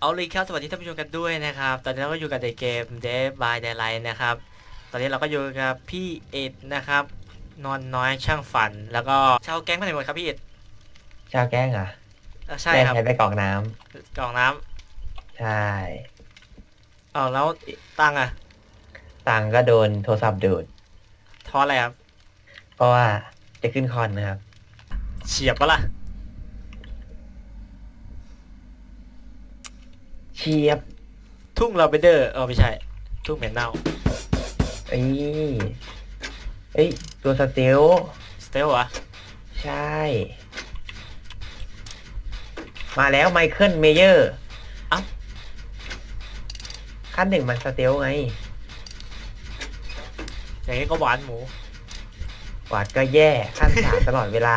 เอาเลยครับสวัสดีท่านผู้ชมกันด้วยนะครับ ตอนนี้เราก็อยู่กับในเกม Dead by Daylight นะครับ ตอนนี้เราก็อยู่กับพี่เอ็ดนะครับ นอนน้อยช่างฝัน แล้วก็ชาวแก๊งไปไหนหมดครับพี่เอ็ดชาวแกล้งเหรอะเอ่อใช่ครับใช้ไปกรอกน้ำกล่องน้ใช่ำอ๋อแล้วตังค์อะตังก็โดนโทรศัพท์ดูดทออะไรครับเพราะว่าจะขึ้นคอนนะครับ เฉียบปะล่ะ ชียบทุ่งลาเวนเดอร์เออไม่ใช่ ทุ่งเหม็นเน่าเอ้ยเอ้ยตัวสเตลสเตลอะใช่ มาแล้วไมเคิลเมเยอร์ขั้นหนึ่งมันสเตลไงอย่างนี้ก็หวานหมูหวาดก็แย่ขั้นสามตลอดเวลา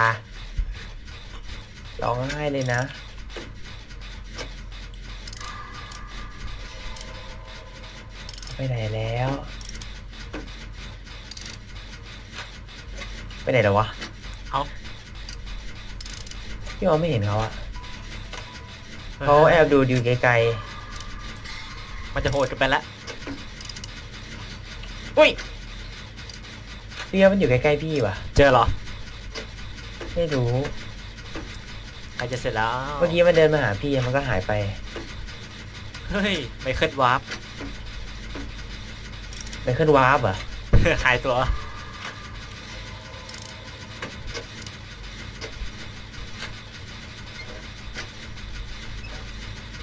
ร้องไห้เลยนะ ไปไหนแล้ว ไปไหนแล้ววะเอ้า พี่มองไม่เห็นเขาอะเขาแอบดูดิวไกลมันจะโหดกันไปละๆอุ้ยพี่ว่ามันอยู่ใกล้ๆพี่ว่ะ เจอเหรอ ไม่รู้ ใครจะเสร็จแล้วเมื่อกี้มันเดินมาหาพี่มันก็หายไป เฮ้ย ไม่เคลื่อนวาร์ป มันขึ้นวาร์ปอะหายตัว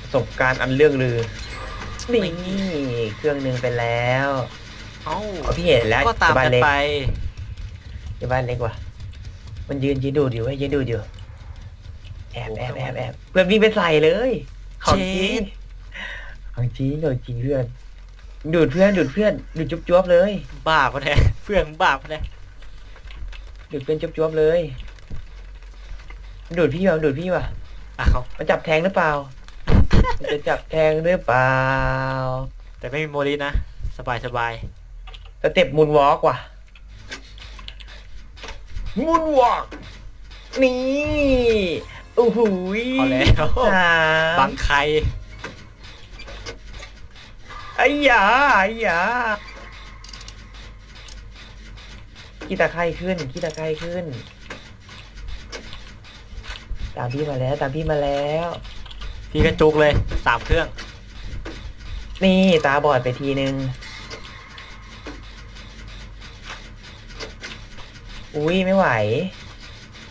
ประสบการณ์อันเรื่องลือ นี่เครื่องหนึ่งไปแล้วเอ้าอ๋อพี่เห็นแล้วก็ตามบ้ากันนเล็กไปที่บ้านเล็กว่ะมันยืนยืนดูดอยู่เว้ยยืนดูดอยู่แอบแอบแอบแอบเพื่อนวิ่งไปใส่เลย ของจริงของจริงของจริงเพื่อน ดูดเพื่อนดูดเพื่อนดูดจุ๊บจ๊บเลย บ้าปะเนี่ยเพื่อนบ้าปะเนี่ยดูดเพื่อนจุ๊บจ๊บเลยดูดพี่ว่ะดูดพี่ว่ะอ้าวมันจับแทงหรือเปล่ามันจะจับแทงหรือเปล่าแต่ไม่มีโมลีนะสบายสบายสเต็ปมูนวอล์กว่ะมูนวอล์กนี่โอ้โหยพอแล้วสาม บังใคร ไอ้หยาไอ้หยาขี้ตะไคร่ขึ้นขี้ตะไคร่ขึ้น ตามพี่มาแล้ว ตามพี่มาแล้ว พี่กระจุกเลยสามเครื่อง นี่ตาบอดไปทีนึง อุ้ยไม่ไหว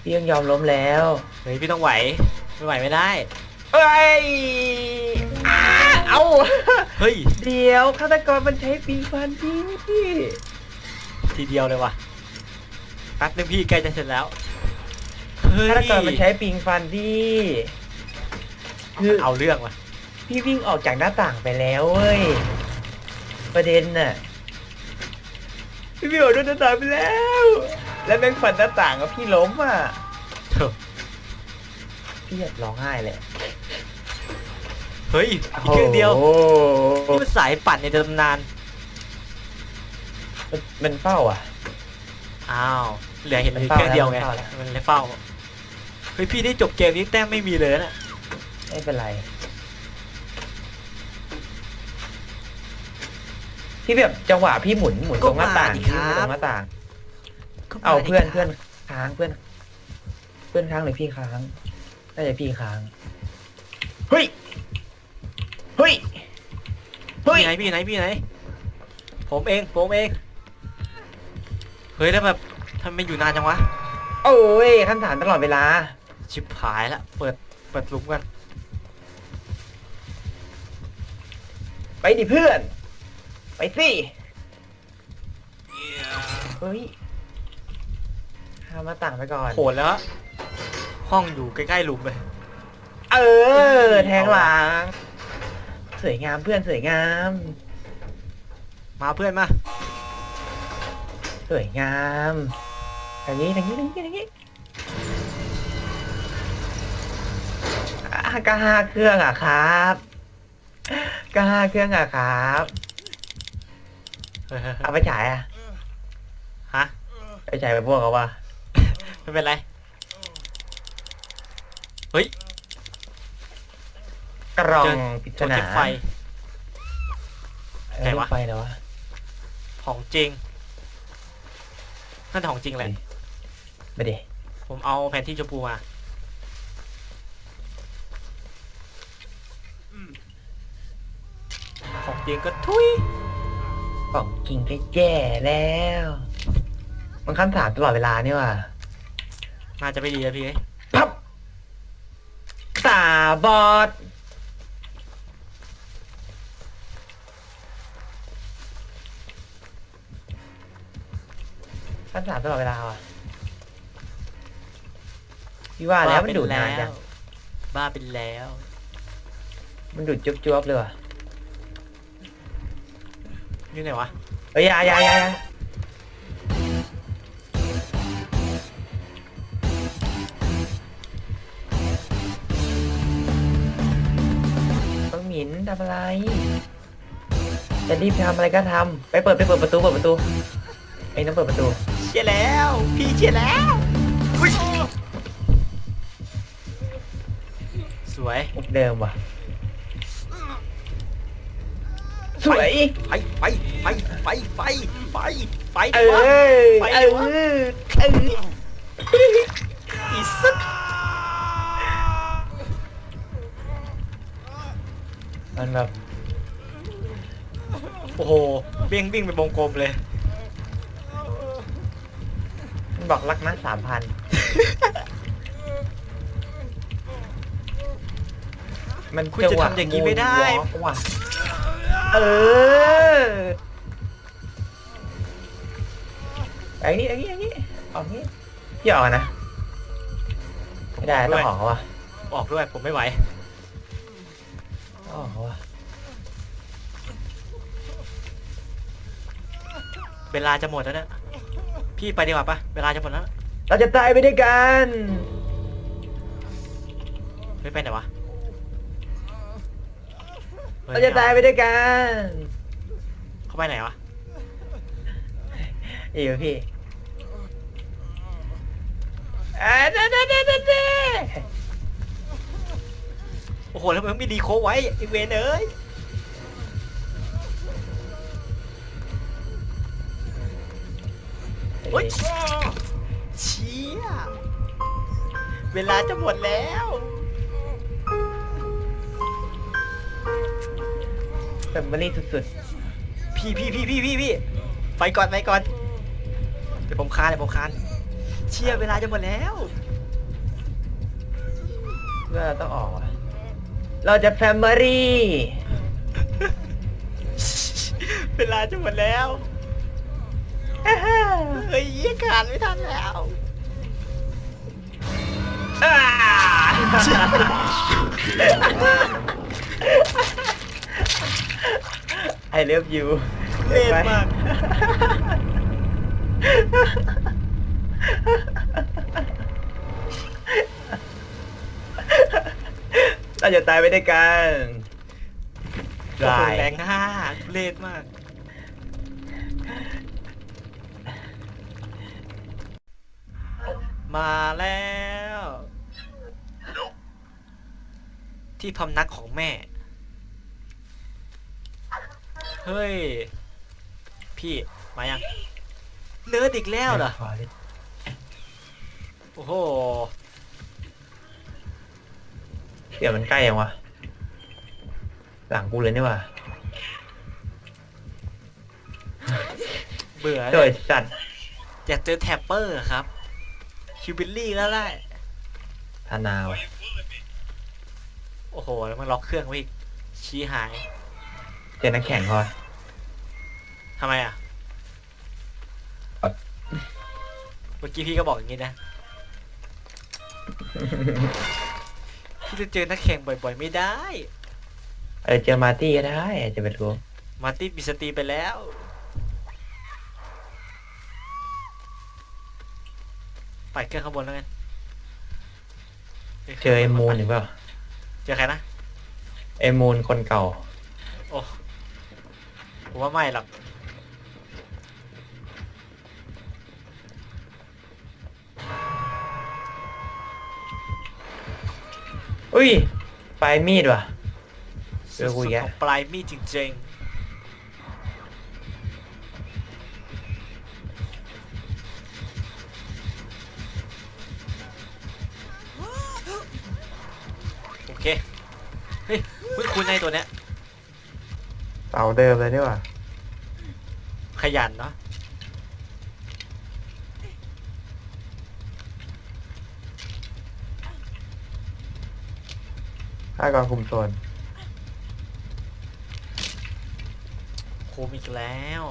พี่ยังยอมล้มแล้ว เฮ้ยพี่ต้องไหว ไม่ไหวไม่ได้ เอ้ยอ้าเอาเฮ้ย เดี๋ยวฆาตกรมันใช้ปีฟันพี่ทีเดียวเลยว่ะแป๊บนึงพี่ใกล้จะเสร็จแล้ว เฮ้ยฆาตกรมันใช้ปิงฟันพี่คือเอาเรื่องว่ะ พี่วิ่งออกจากหน้าต่างไปแล้วเว้ย ประเด็นน่ะ พี่วิ่งออกจากหน้าต่างไปแล้ว แล้วแม่งฟันหน้าต่างกับพี่ล้มอะเถอะพี่อยากร้องไห้เลย เฮ้ยอีกเครื่องเดียวโอ้โหนี่มันสายปั่นในตำนาน มันมันเฝ้าอะ อ้าว เหลือเห็นมันอยู่เฝ้าเครื่องเดียวไงแล้วมันเลยเฝ้า เฮ้ยพี่ได้จบเกมนี้แต้มไม่มีเลยนะไม่เป็นไร พี่แบบจังหวะพี่หมุนหมุนตรงหน้าต่างก็มาดิพี่ครับไม่ตรงหน้าต่างก็มเอาดิเพื่อนครับเพื่อนค้างเพื่อน เพื่อนค้างหรือพี่ค้าง น่าจะพี่ค้าง เฮ้ย เฮ้ย เฮ้ย พี่ไหนพี่ไหนพี่ไหน ผมเองผมเอง เฮ้ยแล้วแบบทำไมอยู่นานจังวะ โอ้ยขั้นฐานตลอดเวลา ชิบหายละ เปิด เปิดหลุมกัน ไปดิเพื่อน ไปสิเฮ้ยข้ามหน้าต่างไปก่อน โหดแล้วอะห้องอยู่ใกล้ๆหลุมเลย เออ แทงหลัง สวยงามเพื่อนสวยงาม มาเพื่อนมา สวยงามทางนี้ทางนี้ทางนี้ทางนี้อะก็ห้าเครื่องอะครับก็ห้าเครื่องอะครับเอาไปฉายอะฮะ ไปฉายไปพวกเขาว่าไม่เป็นไร เฮ้ย กล่องเจอปริศโจรนาเทปไฟเออไหนวะไฟแล้ววะของจริงนั่นของจริงแหละไม่ดิผมเอาแผนที่ชมพูมาของจริงก็ทุยกล่องกิงก็แย่แล้ว มันขั้นสามตลอดเวลานี่ว่ะน่าจะไม่ดีแล้วพี่เอ้ยพับตาบอด ขั้นสามตลอดเวลาว่ะพี่ว่าแล้วมันดูดนานจังบ้าเป็นแล้ว มันดูดจุ๊บจุ๊บๆเลยว่ะนี่ไหนวะเอ้ยอยาอยาอยาอยาต้องหมินทำอะไร จะรีบทำอะไรก็ทำไปเปิดไปเปิดประตูเปิดประตูไอ้น้องเปิดประตู เชียร์แล้ว พี่เชียร์แล้วอุ๊ยสวย มุกเดิมว่ะ สวยไฟไฟไฟไฟไฟไฟไฟเอดิวะอไปเอดิอวะเอออีสักมันแบบ โอ้โหวิ่งวิ่งเป็นวงกลมเลย มัน บอกรักนะสามพันมันคุณจะทำอย่างนี้ไม่ได้วอล์กว่ะเอออย่างนี้อย่างนี้อย่างนี้ออกนี้พี่ออกนะไม่ได้ต้องออกว่ะออกด้วยผมไม่ไหวต้องออกว่ะเวลาจะหมดแล้วเนี่ย พี่ไปดีกว่าปะเวลาจะหมดแล้วเราจะตายไปด้วยกันไม่ไปไหนวะฮ้เราจะตายไปด้วยกันเขาไปไหนวะอยู่พี่อ่าเด้เด้เด้เด้เด้โอ้โหแล้วมันไม่ดีโคไว้ไอเวนเอ้ย อ๊ยเชี่ยเวลาจะหมดแล้วแฟมิลี่สุดพี่พี่พี่พี่พี่พี่ไปก่อนไปก่อน เดี๋ยวผมคานเดี๋ยวผมคาน เชี่ยเวลาจะหมดแล้วๆเพื่อเราต้องออกว่ะเราจะแฟมิลี่ เวลาจะหมดแล้ว เฮ้ยเหี้ยขาดไม่ทันแล้วไอเลิฟยูเล่นมากเราจะตายไปด้วยกันโอ้โหแรงห้าทุเล่นมาก มาแล้ว ที่พำนักของแม่ เฮ้ย พี่ มายังเนื้ออีกแล้วเหรอ โอ้โหเดี๋ยวมันใกล้ยังวะ หลังกูเลยนี่ว่ะเบื่อโดเลยยสัตว์อยากเจอแท็ปเปอร์ครับ คิวบิลลี่แล้วแหละธนาวะโอ้โห แล้วมันล็อกเครื่องไว้อีกชี้หายเจอนักแข่งพอทำไมอะเอ่อเมื่อกี้พี่ก็บอกอย่างนี้นะ พี่จะเจอนักแข่งบ่อยๆ ไม่ได้ เออเจอมาร์ตี้ก็ได้อาจจะเป็นรู้ มาร์ตี้บิสตีไปแล้ว ไปเครื่องข้างบนแล้วกันเจอไอ้มูนหรือเปล่าเจอใครนะไอ้มูนคนเก่า โอ้ผมว่าไม่หรอกอุ้ยปลายมีดว่ะเจอกูอีกสุดแล้วๆของปลายมีดจริงๆ เฮ้ยคุณคุณในตัวเนี้ย เต่าเดิมเลยนี่หว่า ขยันเนาะถ้ากองคุมโซนโคมอีกแล้ว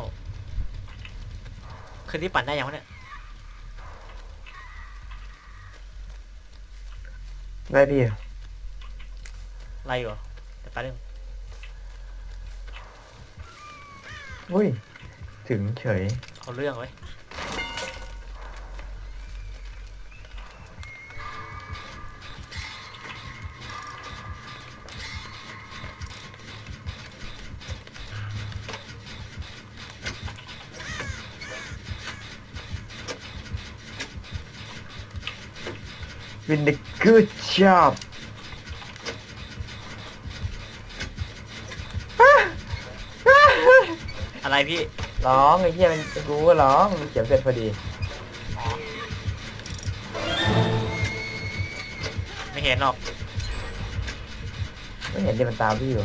คืนที่ปั่นได้ยังวะเนี่ย ได้พี่ ไรอยู่อะเดี๋ยวแป๊บนึงอุ้ย ถึงเฉย เอาเรื่องไว้ยวินเด good job อะไรพี่ร้องไอ้เหี้ยมันรู้ว่าร้องมันเขียนเสร็จพอดี ไม่เห็นหรอกไม่เห็นที่มันตามพี่อยู่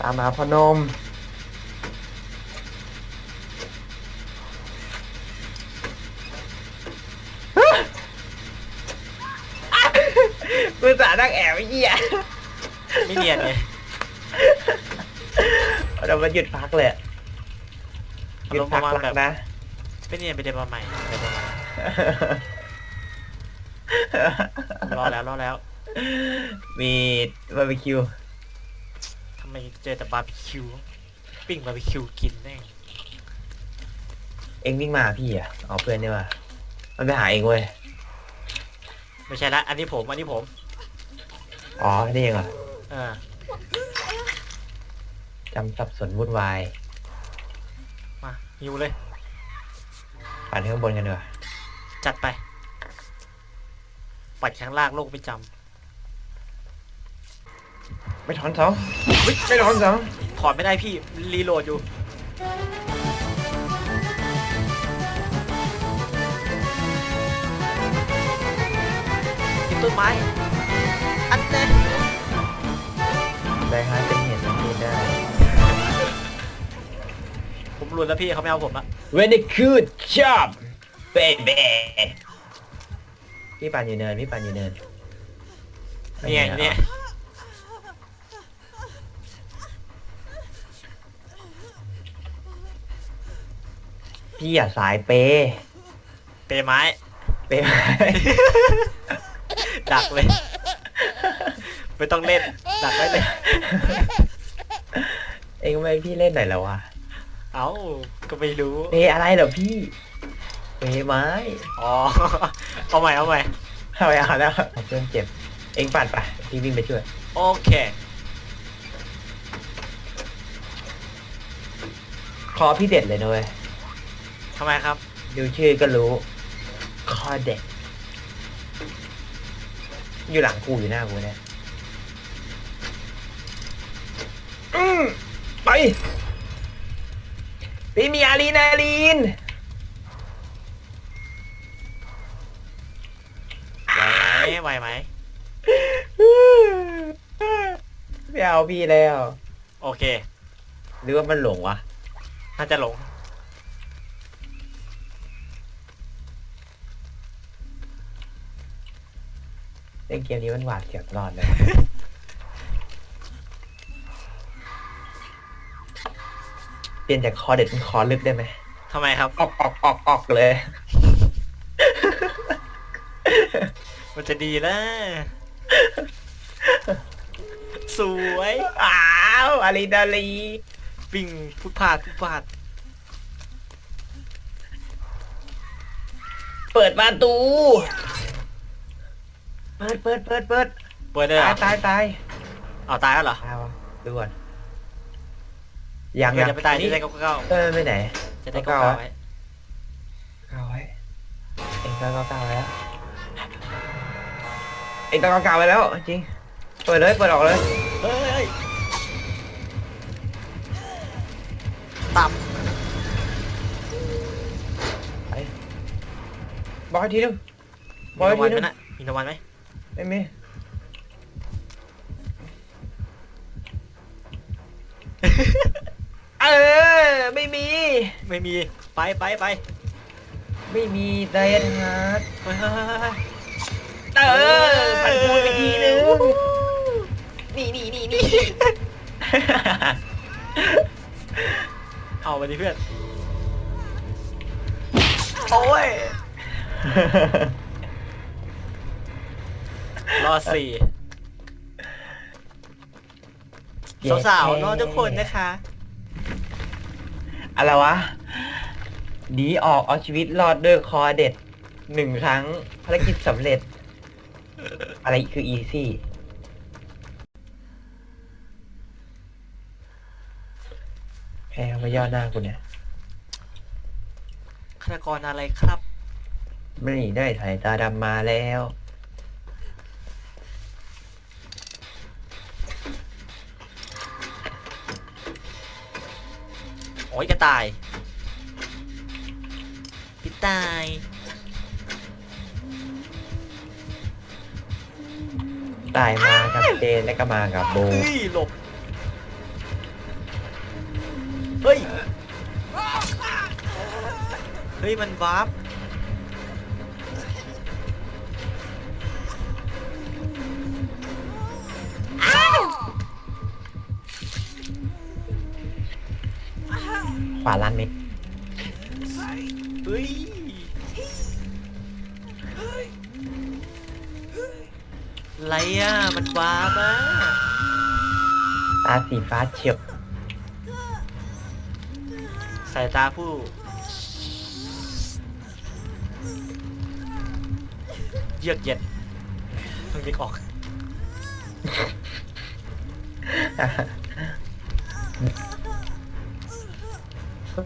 ตามมาพนมอสาดักแอบไอ้เหี้ย ไม่เนียนเลยเรามาหยุดพักเลยอะหยุดพักอารมณ์ประมาณรักแบบนะ ไม่เนียนไปเดินมาใหม่เดินมาใหม่รอแล้วรอแล้วมีบาร์บีคิวทำไมเจอแต่บาร์บีคิว ปิ้งบาร์บีคิวกินแน่งเอ็งวิ่งมาหาพี่อะเอาเพื่อนนี่ว่ามันไปหาเองเว้ยไม่ใช่ละอันนี้ผมอันนี้ผม อ๋อนี่เองเหรอเออจำสับสนวุ่นวายมาหิวเลย ปั่นข้างบนกันดีกว่าจัดไป ปัดข้างล่างโลกไม่จไม่ถอนสองไม่ถอนสองำถอดไม่ได้พี่ รีโหลดอยู่ติดต้นไม้ อันแน่ หลุดแล้วพี่เขาไม่เอาผมละ Very good job baby พี่ปั่นอยู่เนินพี่ปั่นอยู่เนินเนี่ยเนี่ยพี่อย่าสายเปย์เปรย์ไม้เปย์ดักเลยไม่ต้องเล่นดักไว้เลยเองไม่ให้พี่เล่นหน่อยแล้ววะ เอ้าก็ไม่รู้ เปย์อะไรเหรอพี่เปย์ไม้อ๋อ เอาใหม่เอาใหม่ เอาไปเอาแล้วเพื่อนเจ็บ เองปั่นไปพี่วิ่งไปช่วย โอเค คอพี่เด็ดเลยนะเว้ยทำไมครับ ดูชื่อก็รู้ คอเด็ด อยู่หลังกูอยู่หน้ากูเนี่ยอืมไป พี่มีอารีนาลีนไหวไหมไหวไหมไม่เอาพี่แล้ว โอเค หรือว่ามันหลงวะ น่าจะหลง เล่นเกมนี้มันหวาดเสียวตลอดเลย เปลี่ยนจากคอเด็ดเป็นคอลึกได้ไหมทำไมครับ ออกออกออกออกเลย มันจะดีนะสวยอ้าวอารีนาลีวิ่งพุดพลาดพุดพลาดเปิดประตู เปิดเปิดเปิดเปิดเปิดเลยเหรตายอตายตายเอาตายแล้วเหรอ ตายวะดูก่อน ยังเดี๋ยวยังจะไปตายที่นี่ใจเก้าเก้าเออไปไหนจะได้เก้าเก้าไว้ไว้เก้าไว้เองก็เก้าเก้าไว้แล้วเองก็เก้าเก้าไว้แล้วจริงเปิดเลยเปิดออกเลยเฮ้ยเฮ้ยตับไปบอกให้ทีนึงบมีอกรางวัให้ลทีไหมนึงน่ะมีรางวัลไหมไม่มี ไม่มีไปไปไปไม่มีเดนฮาร์ดเฮ้ยเฮ้ยเฮ้ยเฮ้ยเออปันพูดไปทีนึงนี่นี่นี่นี่เอาไปดิเพื่อนโอ้ยรอดสี่สาวๆเนอะทุกคนนะคะ อะไรวะหนีออกเอาชีวิตรอดด้วยคอเด็ดหนึ่งครั้งภารกิจสำเร็จ อะไรคืออีซี่แพ้มาย่อหน้ากูเนี่ย ฆาตกรอะไรครับ ไม่ได้ถ่ายตาดำมาแล้ว โอ้ยกระต่ายพี่ตายตายมากับเจนแล้วก็มากับโบ เฮ้ยหลบ เฮ้ย เฮ้ย มันวาร์ป ขวาลันเมกเฮ้ยไรอะ มันวาร์ปอะตาสีฟ้าเฉียบสายตาผู้ เยือกเย็นเพิ่งนึกออก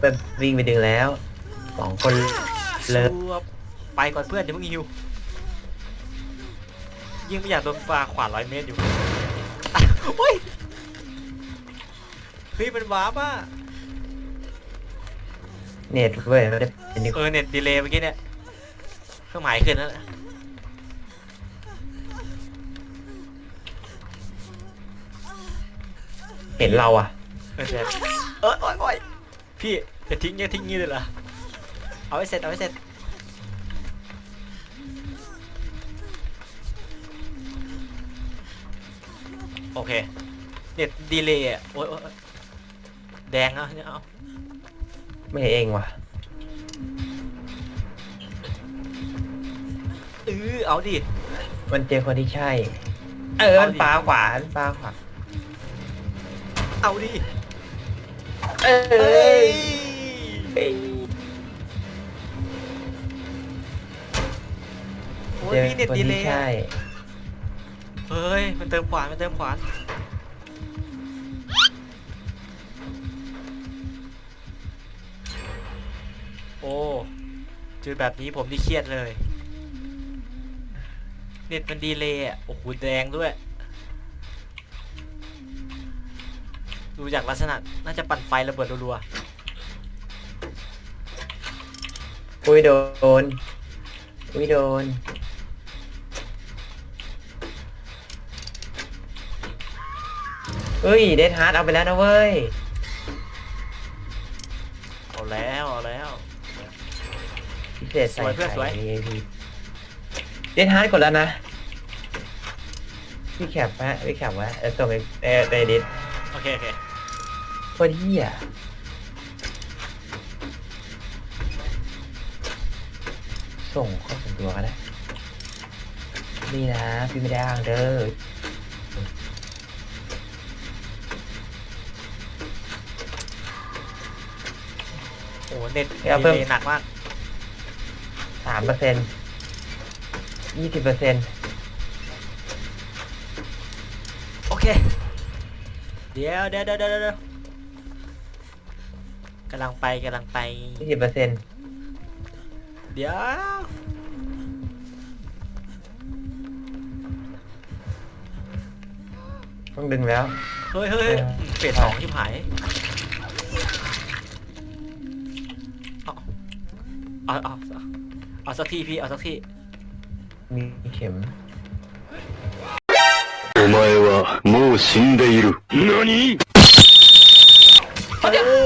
เป็นวิ่งไปดึงแล้วสองคนเลิฟไปก่อนเพื่อนเดี๋ยวมึงฮิวยิ่งไม่อยากโดนปลาขวานร้อยเมตรอยู่โอ้ยเฮ้ยมันวาร์ปอะเน็ตเว้ยไม่ได้เออเน็ตดีเลย์เมื่อกี้เนี่ยเครื่องหมายขึ้นแล้วเห็นเราอะเออเสร็จเออโอ้ยโอ้ย พี่จะทิ้งเนี่ยทิ้งงี้เลยเหรอ เอาไว้เสร็จเอาไว้เสร็จ โอเค เน็ตดีเลย์อะโอ้ยโอ๊ยโอ๊ยแดงอะเนี่ยเอาไม่เองว่ะ เออเอาดิ มันเจอคนที่ใช่ เออเอาดิมันปลาขวามันปลาขวา เอาดิ เอเอ้้ยยเอ้ยโอ้เจยอมีเน็ตคนดีเลที่ย์ใช่อะเฮ้ย มันเติมขวาน มันเติมขวาน โอ้เจอแบบนี้ผมนี่เครียดเลย เน็ตมันดีเลยอะ โอ้โห แดงด้วย ดูจากลักษณะน่าจะปั่นไฟระเบิดรัวอุ้ยโดน อุ้ยโดน เฮ้ย เดดฮาร์ดเอาไปแล้วนะเว้ย ๆ เอาแล้วเอาแล้ว พิเศษใส่สวยเพื่อนสวย ไข่ VIP เดดฮาร์ดกดแล้วนะ พี่แคปไว้พี่แคปไว้เออส่งไปเออไปดิสโอเคโอเคโคตรเฮียส่งเข้าส่วนตัวก็ได้ นี่นะ พี่ไม่ได้อ้างเด้อโอ้โหเน็ตเดี๋ยวดีเพิ่มเลยหนักมากสามเปอร์เซ็นต์ยี่สิบเปอร์เซ็นต์โอเค เดี๋ยวเดี๋ยวเดี๋ยวเดี๋ยวเดี๋ยว กำลังไปกำลังไป ยี่สิบเปอร์เซ็นต์ เดี๋ยว ต้องดึงแล้ว เฮ้ยเฮ้ยเฮ้ยเฟสสองชิบหายเอาเอาเอาเอาสักทีพี่เอาสักที มีเข็ม お前はもう死んでいる。何 เออ ห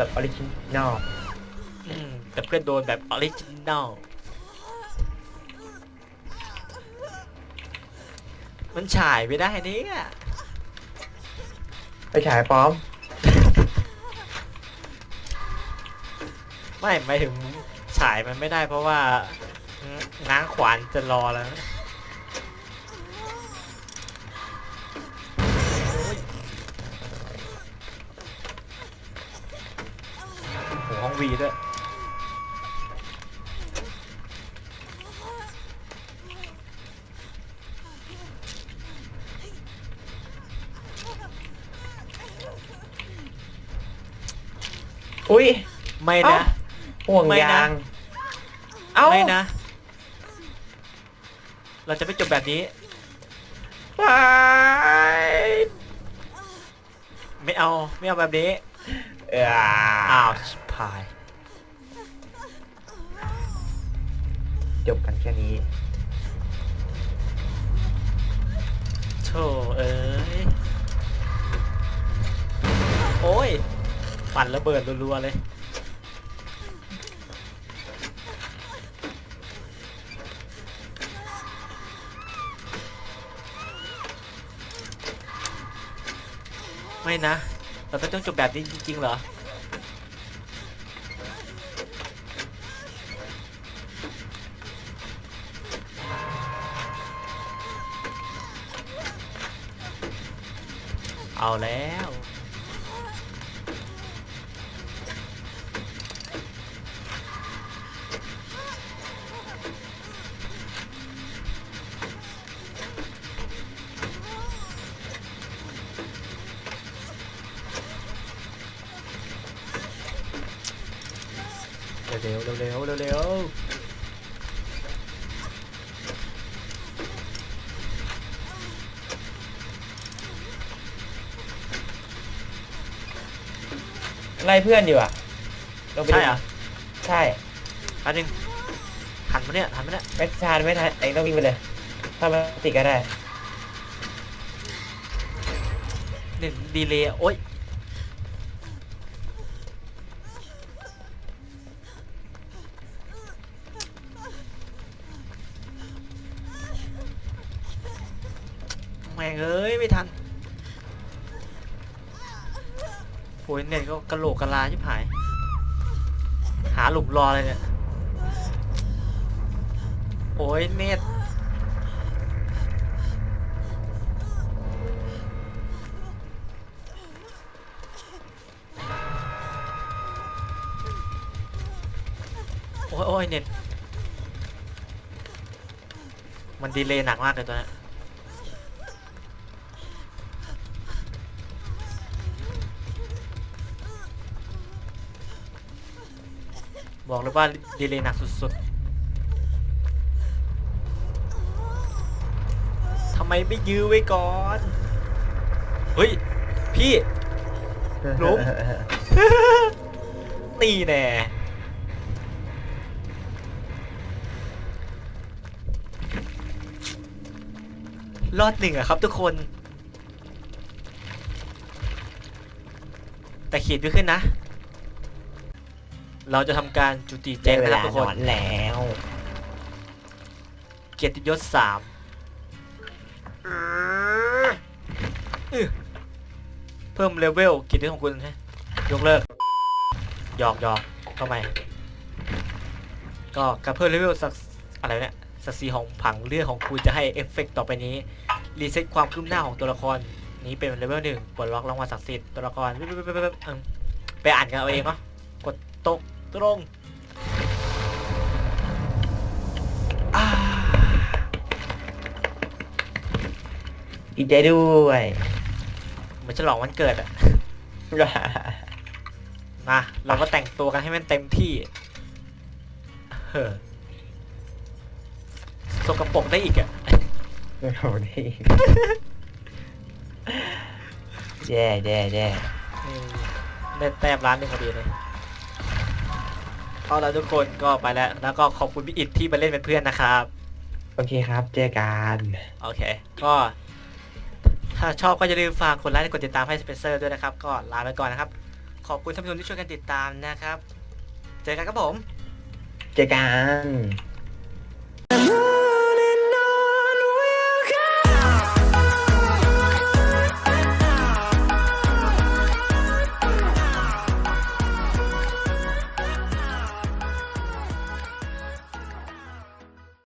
ลบแบบออริจินอลอืมแต่เพื่อนโดนแบบออริจินอลมันฉายไม่ได้เนี่ยไปฉายปลอม ไม่หมายถึงฉายมันไม่ได้เพราะว่าง้างขวานจะรอแล้ว วีด้วย อุ้ย ไม่นะ ห่วงไม่นะ ยาง เอ้าไม่นะ เราจะไม่จบแบบนี้ ไปไม่เอา ไม่เอาแบบนี้ เอออ้าว ชิบหาย จบกันแค่นี้โธ่เอ้ย โอ้ย ปั่นระเบิดรัวๆ เลย ไม่นะ เราต้องจบแบบนี้จริงๆ เหรอ เอาแล้ว เร็วๆเร็วๆเร็ว ไล่เพื่อนอยู่อะลงๆไปใช่ดูเหรอใช่อันนึงทันปะเนี่ยทันปะเนี่ยไม่ทานไม่ทันเองต้องวิ่งไปเลย ถ้ามันติดก็ได้หนึ่งดีเลยโอ๊ย กระโหลกกระลาชิบหาย หาหลุมรอเลยเนี่ย โอ้ยเน็ตโอ้ยโอ้ยเน็ต มันดีเลย์หนักมากเลยตัวนี้ บอกเลยว่าดีเลย์หนักสุดๆทำไมไม่ยื้อไว้ก่อน เฮ้ย พี่ลุกตีแน่รอดหนึ่งอะครับทุกคน แต่ขีดไม่ขึ้นนะ เราจะทำการจุติแจ้งนะครับทุกคนได้เวลานอนแล้ว เกียรติยศสามอื้อเพิ่มเลเวลเกียรติยศของคุณใช่ยกเลิกหยอกหยอกเข้าใหม่ก็การเพิ่มเลเวลสักอะไรวะเนี่ยสักสีของผังเลือดของคุณจะให้เอฟเฟกต์ต่อไปนี้รีเซ็ตความคืบหน้าของตัวละครนี้เป็นเลเวลหนึ่งปลดล็อกรางวัลศักดิ์สิทธิ์ตัวละครปึ๊บปึ๊บปึ๊บปึ๊บอืมไปอ่านกันเอาเองเนาะกดตก ตรงอ่าดีใจด้วยเหมือนฉลองวันเกิดอะ มาเราก็แต่งตัวกันให้มันเต็มที่เฮ้อสกปรกได้อีกอะโอ้โหนี่แย่แย่แย่อืมได้แต้มร้านหนึ่งพอดีเลย เอาละทุกคนก็ไปแล้ว แล้วก็ขอบคุณพี่อิดที่มาเล่นเป็นเพื่อนนะครับ โอเคครับ เจอกัน โอเค ก็ ถ้าชอบก็อย่าลืมฝากกดไลค์และกดติดตามให้สเปเซอร์ด้วยนะครับ ก็ลาไปก่อนนะครับ ขอบคุณท่านผู้ชมที่ช่วยกันติดตามนะครับ เจอกันครับผม เจอกัน